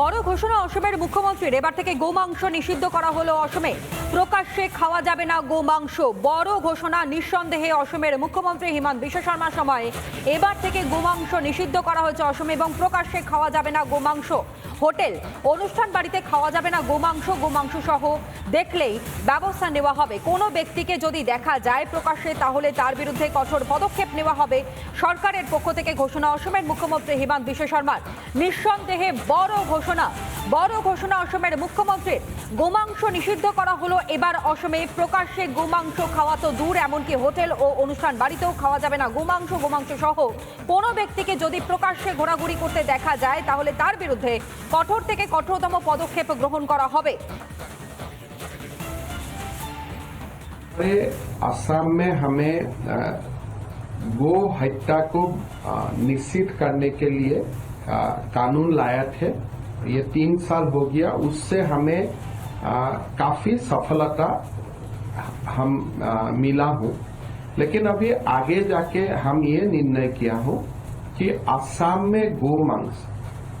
বড় ঘোষণা অসমের মুখ্যমন্ত্রীর। এবার থেকে গোমাংস নিষিদ্ধ করা হলো অসমে। প্রকাশ্যে খাওয়া যাবে না গোমাংস। বড় ঘোষণা নিঃসন্দেহে অসমের মুখ্যমন্ত্রী হিমন্ত বিশ্ব শর্মার সময়। এবার থেকে গোমাংস নিষিদ্ধ করা হয়েছে অসমে এবং প্রকাশ্যে খাওয়া যাবে না গোমাংস। হোটেল। অনুষ্ঠান বাড়িতে খাওয়া যাবে না, গোমাংস গোমাংস সহ। দেখলেই ব্যবস্থা নেওয়া হবে। কোনো ব্যক্তিকে যদি দেখা যায় প্রকাশ্যে, তাহলে তার বিরুদ্ধে কঠোর পদক্ষেপ নেওয়া হবে। সরকারের পক্ষ থেকে ঘোষণা, অসমের মুখ্যমন্ত্রী হিমন্ত বিশ্ব শর্মার নিঃসন্দেহে বড় ঘোষণা। বড় ঘোষণা, অসমের মুখ্যমন্ত্রীর। গোমাংস নিষিদ্ধ করা হলো, এবার অসমে প্রকাশ্যে গোমাংস খাওয়া তো দূর, এমনকি হোটেল ও অনুষ্ঠান বাড়িতেও খাওয়া যাবে না। গোমাংস গোমাংস সহ কোনো ব্যক্তিকে যদি প্রকাশ্যে ঘোরাঘুরি করতে দেখা যায়, তাহলে তার বিরুদ্ধে কঠোর থেকে কঠোরতম পদক্ষেপ গ্রহণ করা হবে हमारे असम में हमें अ, गो हत्या को अ, निश्चित करने के लिए अ, कानून लाया थे ये तीन साल हो गया उससे हमें अ, काफी सफलता हम अ, मिला हूं लेकिन अभी आगे जाके हम ये निर्णय किया हूं कि असम में गो मांस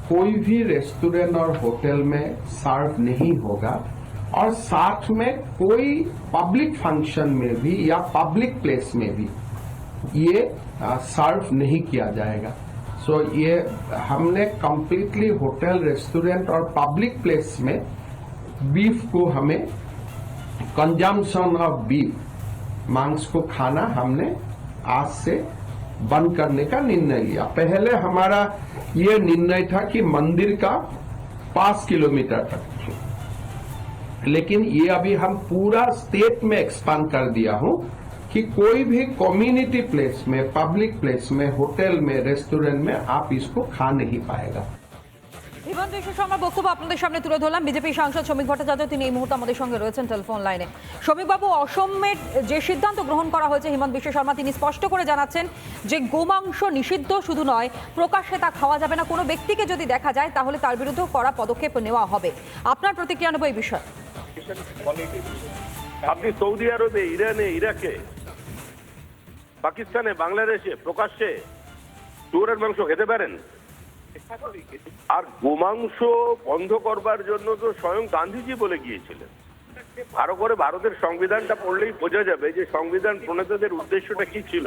कोई भी रेस्टोरेंट और होटल में सर्व नहीं होगा और साथ में कोई पब्लिक फ़ंक्शन में भी या पब्लिक प्लेस में भी ये सर्व नहीं किया जाएगा। सो so, ये हमने कंप्लीटली होटल रेस्टोरेंट और पब्लिक प्लेस में बीफ को हमें कंजम्पशन ऑफ़ बीफ मांस को खाना हमने आज से बंद करने का निर्णय लिया। पहले हमारा ये निर्णय था कि मंदिर का पाँच किलोमीटर तक लेकिन ये अभी हम पूरा स्टेट में एक्सपांड कर दिया हूँ कि कोई भी कम्युनिटी प्लेस में पब्लिक प्लेस में होटल में रेस्टोरेंट में आप इसको खा नहीं पाएगा। হিমন্ত বিশ্ব শর্মার বক্তব্য আপনাদের সামনে তুলে ধরলাম। বিজেপি সাংসদ শ্রমিক ভট্টাচার্য, তিনি এই মুহূর্তে আমাদের সঙ্গে রয়েছেন টেলিফোন লাইনে। শ্রমিকবাবু অসমের যে সিদ্ধান্ত গ্রহণ করা হয়েছে, হিমন্ত বিশ্ব শর্মা, তিনি স্পষ্ট করে জানাচ্ছেন যে গোমাংস নিষিদ্ধ শুধু নয়, প্রকাশ্যে তা খাওয়া যাবে না। কোনো ব্যক্তিকে যদি দেখা যায়, তাহলে তার বিরুদ্ধে কড়া পদক্ষেপ নেওয়া হবে। আপনার প্রতিক্রিয়া নেব এই বিষয়ে। আপনি সৌদি আরবে, ইরানে, ইরাকে, পাকিস্তানে, বাংলাদেশে প্রকাশ্যে শুয়োরের মাংস খেতে পারেন? আর গোমাংস বন্ধ করবার জন্য তো স্বয়ং গান্ধীজি বলে গিয়েছিলেন। ভালো করে ভারতের সংবিধানটা পড়লেই বোঝা যাবে যে সংবিধান প্রণেতাদের উদ্দেশ্যটা কি ছিল।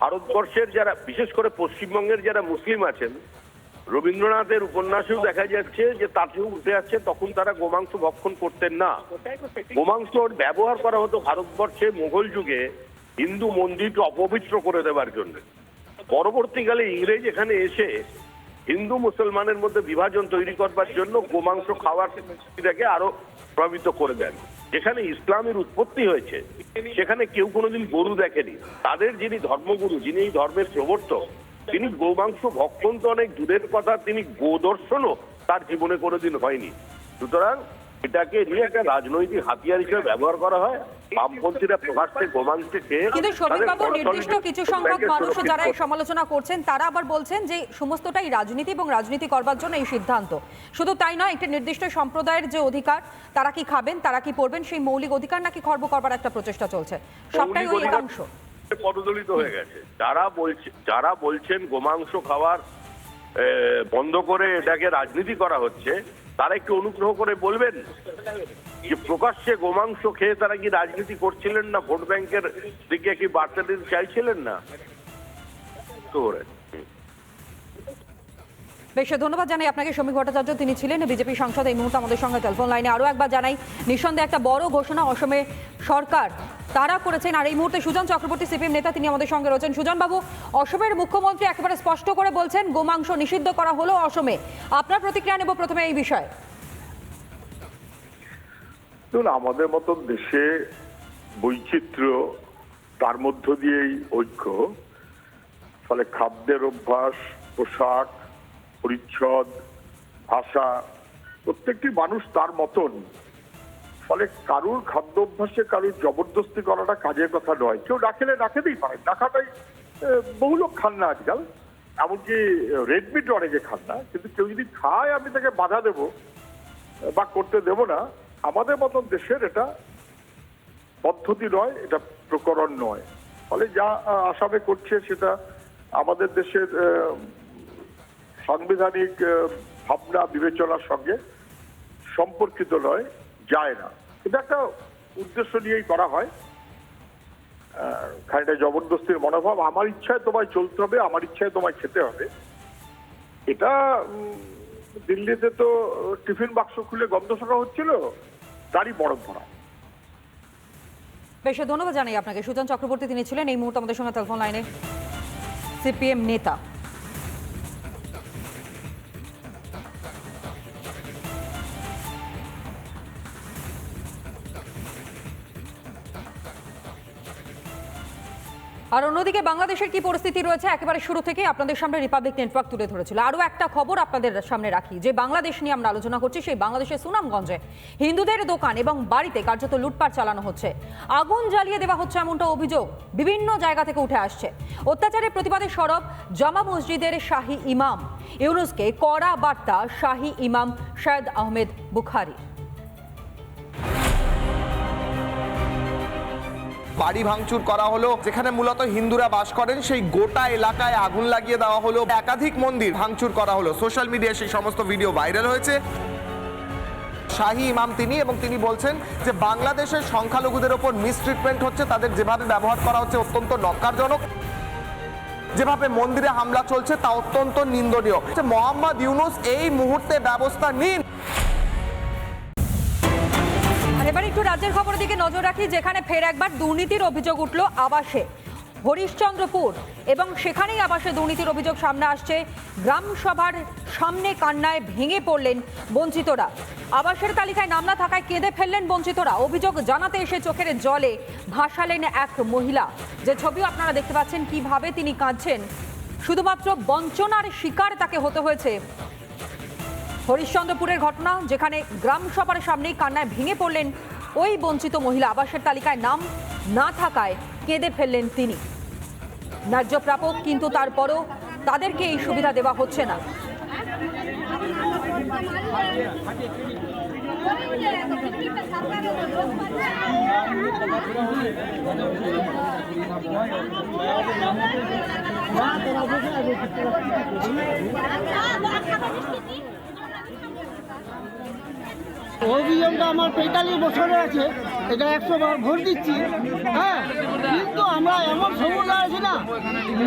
ভারতবর্ষের যারা, বিশেষ করে পশ্চিমবঙ্গের যারা মুসলিম আছেন, রবীন্দ্রনাথের উপন্যাসেও দেখা যাচ্ছে যে তাতেও উঠে আসছে, তখন তারা গোমাংস ভক্ষণ করতেন না। গোমাংস ব্যবহার করা হতো ভারতবর্ষে মুঘল যুগে হিন্দু মন্দিরকে অপবিত্র করে দেওয়ার জন্য। পরবর্তীকালে ইংরেজ এখানে এসে হিন্দু মুসলমানের মধ্যে বিভাজন তৈরি করবার জন্য গোমাংস খাওয়ার এটাকে আরও প্রভাবিত করে দেন। যেখানে ইসলামের উৎপত্তি হয়েছে, সেখানে কেউ কোনোদিন গরু দেখেনি। তাদের যিনি ধর্মগুরু, যিনি এই ধর্মের প্রবর্তক, তিনি গোমাংস ভক্ষণ তো অনেক দূরের কথা, তিনি গোদর্শনও তার জীবনে কোনোদিন হয়নি। সুতরাং এটাকে নিয়ে একটা রাজনৈতিক হাতিয়ার হিসেবে ব্যবহার করা হয়। বামপন্থীরা প্রকাশ্যে গোমাংসে খেয়ে কিন্তু শ্রমিকবাবু তাদের নির্দিষ্ট কিছু সংখ্যক মানুষ যারা এই সমালোচনা করছেন তারা আবার বলছেন যে সমস্তটাই রাজনীতি এবং রাজনীতি করবার জন্য এই সিদ্ধান্ত। শুধু তাই নয় একটি নির্দিষ্ট সম্প্রদায়ের যে অধিকার তারা কি খাবেন তারা কি পড়বেন সেই মৌলিক অধিকার নাকি খর্ব করবার একটা প্রচেষ্টা চলছে। সবটাই ওই একাংশ। পদদলিত হয়ে গেছে। যারা বলছে যারা বলছেন গোমাংস খাওয়ার বন্ধ করে এটাকে রাজনীতি করা হচ্ছে তারা একটু অনুগ্রহ করে বলবেন যে প্রকাশ্যে গোমাংস খেয়ে তারা কি রাজনীতি করছিলেন না ভোট ব্যাংকের দিকে কি বার্তা দিতে চাইছিলেন না তো। বেশ, ধন্যবাদ জানাই আপনাকে শ্রমিক ভট্টাচার্য। তিনি ছিলেন বিজেপি সাংসদ, এই মুহূর্তে আমাদের সঙ্গে টেলিফোন লাইনে। আরও একবার জানাই, নিঃসন্দেহে একটা বড় ঘোষণা অসমে সরকার। তারা করেছেন, আর এই মুহূর্তে সুজন চক্রবর্তী, সিপিএম নেতা, তিনি আমাদের সঙ্গে রয়েছেন। সুজনবাবু, অসমের মুখ্যমন্ত্রী একেবারে স্পষ্ট করে বলছেন, গোমাংস নিষিদ্ধ করা হলো অসমে। আপনার প্রতিক্রিয়া নেব প্রথমে এই বিষয়ে। আমাদের মতন দেশে বৈচিত্র্য, তার মধ্য দিয়েই ঐক্য, ফলে খাদ্যের অভ্যাস, পোশাক পরিচ্ছদ, ভাষা, প্রত্যেকটি মানুষ তার মতন। ফলে কারুর খাদ্য অভ্যাসে কারুর জবরদস্তি করাটা কাজের কথা নয়। কেউ ডাকেলে না পারে। ডাকাটাই বহু লোক খান না আজকাল। এমনকি রেডমিট অনেকে খান না। কিন্তু কেউ যদি খায়, আমি তাকে বাধা দেবো বা করতে দেব না। আমাদের মতন দেশের এটা পদ্ধতি নয়, এটা প্রকরণ নয়। ফলে যা আসামে করছে, সেটা আমাদের দেশের সাংবিধানিক ভাবনা বিবেচনার সঙ্গে সম্পর্কিত নয়, যায় না। এটা একটা উদ্দেশ্য নিয়েই করা হয়। খানিকটা জবরদস্তির মনোভাব। আমার ইচ্ছায় তোমায় চলতে হবে, আমার ইচ্ছায় তোমায় খেতে হবে। এটা দিল্লিতে তো টিফিন বাক্স খুলে গন্ধ শোকা হচ্ছিল, তারই পরম্পরা বেশ, ধন্যবাদ জানাই আপনাকে। সুজন চক্রবর্তী তিনি ছিলেন এই মুহূর্তে আমাদের সঙ্গে টেলিফোন লাইনে সিপিএম নেতা। আর অন্যদিকে বাংলাদেশের কি পরিস্থিতি রয়েছে? একেবারে শুরু থেকে আপনাদের সামনে রিপাবলিক নেটওয়ার্ক তুলে ধরেছিল। আরও একটা খবর আপনাদের সামনে রাখি। যে বাংলাদেশ নিয়ে আমরা আলোচনা করছি, সেই বাংলাদেশের সুনামগঞ্জে হিন্দুদের দোকান এবং বাড়িতে কার্যত লুটপাট চালানো হচ্ছে। আগুন জ্বালিয়ে দেওয়া হচ্ছে এমনটা অভিযোগ বিভিন্ন জায়গা থেকে উঠে আসছে। অত্যাচারের প্রতিবাদে সরব জামা মসজিদের শাহী ইমাম। ইউনুসকে কড়া বার্তা শাহী ইমাম শায়দ আহমেদ বুখারি। বাড়ি ভাঙচুর করা হলো, যেখানে মূলত হিন্দুরা বাস করেন, সেই গোটা এলাকায় আগুন লাগিয়ে দেওয়া হলো, একাধিক মন্দির ভাঙচুর করা হলো। সোশ্যাল মিডিয়ায় সেই সমস্ত ভিডিও ভাইরাল হয়েছে। শাহী ইমাম তিনি এবং তিনি বলছেন যে, বাংলাদেশের সংখ্যালঘুদের ওপর মিসট্রিটমেন্ট হচ্ছে, তাদের যেভাবে ব্যবহার করা হচ্ছে অত্যন্ত নক্কারজনক। যেভাবে মন্দিরে হামলা চলছে তা অত্যন্ত নিন্দনীয়। মোহাম্মদ ইউনুস এই মুহূর্তে ব্যবস্থা নিন। একটু রাজ্যের খবরের দিকে নজর রাখি, যেখানে ফের একবার দুর্নীতির অভিযোগ উঠল আবাসে। হরিশ্চন্দ্রপুর এবং সেখানেই আবাসে দুর্নীতির অভিযোগ সামনে আসছে। গ্রাম সভার সামনে কান্নায় ভেঙে পড়লেন বঞ্চিতরা। আবাসের তালিকায় নাম না থাকায় কেঁদে ফেললেন বঞ্চিতরা। অভিযোগ জানাতে এসে চোখের জলে ভাসালেন এক মহিলা। যে ছবিও আপনারা দেখতে পাচ্ছেন, কীভাবে তিনি কাঁদছেন। শুধুমাত্র বঞ্চনার শিকার তাকে হতে হয়েছে। হরিশ্চন্দ্রপুরের ঘটনা, যেখানে গ্রাম সভার সামনেই কান্নায় ভেঙে পড়লেন ওই বঞ্চিত মহিলা আবাসের তালিকায় নাম না থাকায় কেঁদে ফেললেন তিনি ন্যায্য প্রাপক কিন্তু তারপরও তাদেরকে এই সুবিধা দেওয়া হচ্ছে না অভিযোগটা আমার পঁয়তাল্লিশ বছরে আছে, এটা একশো বার ভোট দিচ্ছি। হ্যাঁ কিন্তু আমরা এমন সমুদায় আছি না,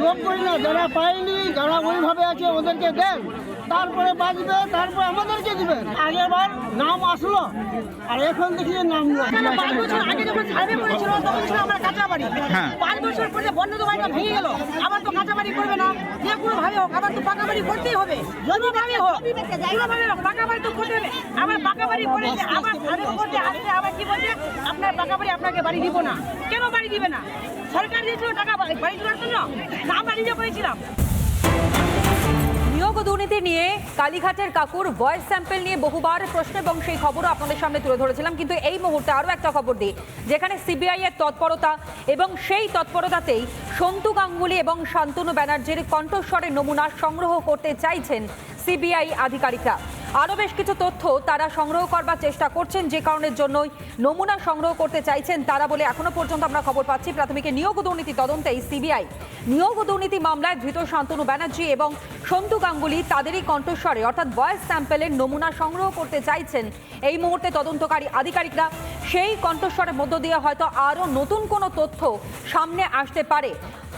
লোক করি না, যারা পাইনি যারা ওইভাবে আছে ওদেরকে দেন, তারপরে বাঁচবে, তারপরে আমাদেরকে দিবেন। আগের বার নাম আসলো। আর এখন দেখি নাম পাঁচ বছর আগে যখন সার্ভে করেছিল তখন ছিল আমার কাঁচা বাড়ি পাঁচ বছর পরে বন্ধ তো বাড়িটা ভেঙে গেল। আবার তো কাঁচা বাড়ি করবে না। যে কোনো ভাবে হোক আবার তো পাকা বাড়ি করতেই হবে। যদি ভাবে হোক কোনো হোক পাকা বাড়ি তো করতে হবে। আবার পাকা বাড়ি করেছে আবার সার্ভে করতে আসছে আবার কি বলছে? আপনার পাকা বাড়ি আপনাকে বাড়ি দিব না। কেন বাড়ি দিবে না? সরকার দিয়েছিল টাকা বাড়ি বাড়ি দেওয়ার জন্য? না বাড়ি দিয়ে করেছিলাম। নিয়োগ দুর্নীতি নিয়ে কালীঘাটের কাকুর ভয়েস স্যাম্পেল নিয়ে বহুবার প্রশ্ন এবং সেই খবরও আপনাদের সামনে তুলে ধরেছিলাম। কিন্তু এই মুহূর্তে আরও একটা খবর দিই, যেখানে সিবিআই এর তৎপরতা এবং সেই তৎপরতাতেই সন্তু গাঙ্গুলি এবং শান্তনু ব্যানার্জির কণ্ঠস্বরের নমুনা সংগ্রহ করতে চাইছেন সিবিআই আধিকারিকরা। আরও বেশ কিছু তথ্য তারা সংগ্রহ করবার চেষ্টা করছেন, যে কারণের জন্যই নমুনা সংগ্রহ করতে চাইছেন তারা বলে এখনও পর্যন্ত আমরা খবর পাচ্ছি। প্রাথমিক নিয়োগ দুর্নীতি তদন্তেই সিবিআই। নিয়োগ দুর্নীতি মামলায় ধৃত শান্তনু ব্যানার্জি এবং সন্তু গাঙ্গুলি তাদেরই কণ্ঠস্বরে, অর্থাৎ ভয়েস স্যাম্পেলের নমুনা সংগ্রহ করতে চাইছেন এই মুহূর্তে তদন্তকারী আধিকারিকরা। সেই কণ্ঠস্বরের মধ্য দিয়ে হয়তো আরও নতুন কোনো তথ্য সামনে আসতে পারে।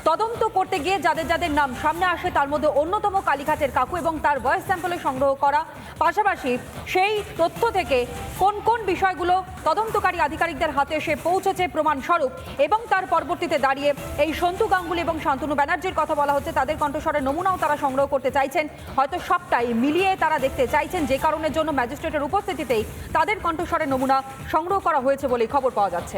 তদন্ত করতে গিয়ে যাদের যাদের নাম সামনে আসে, তার মধ্যে অন্যতম কালীঘাটের কাকু এবং তার ভয়েস স্যাম্পলে সংগ্রহ করা। পাশাপাশি সেই তথ্য থেকে কোন কোন বিষয়গুলো তদন্তকারী আধিকারিকদের হাতে এসে পৌঁছেছে প্রমাণস্বরূপ এবং তার পরবর্তীতে দাঁড়িয়ে এই সন্তু গাঙ্গুলি এবং শান্তনু ব্যানার্জির কথা বলা হচ্ছে, তাদের কণ্ঠস্বরের নমুনাও তারা সংগ্রহ করতে চাইছেন। হয়তো সবটাই মিলিয়ে তারা দেখতে চাইছেন, যে কারণের জন্য ম্যাজিস্ট্রেটের উপস্থিতিতেই তাদের কণ্ঠস্বরের নমুনা সংগ্রহ করা হয়েছে বলেই খবর পাওয়া যাচ্ছে।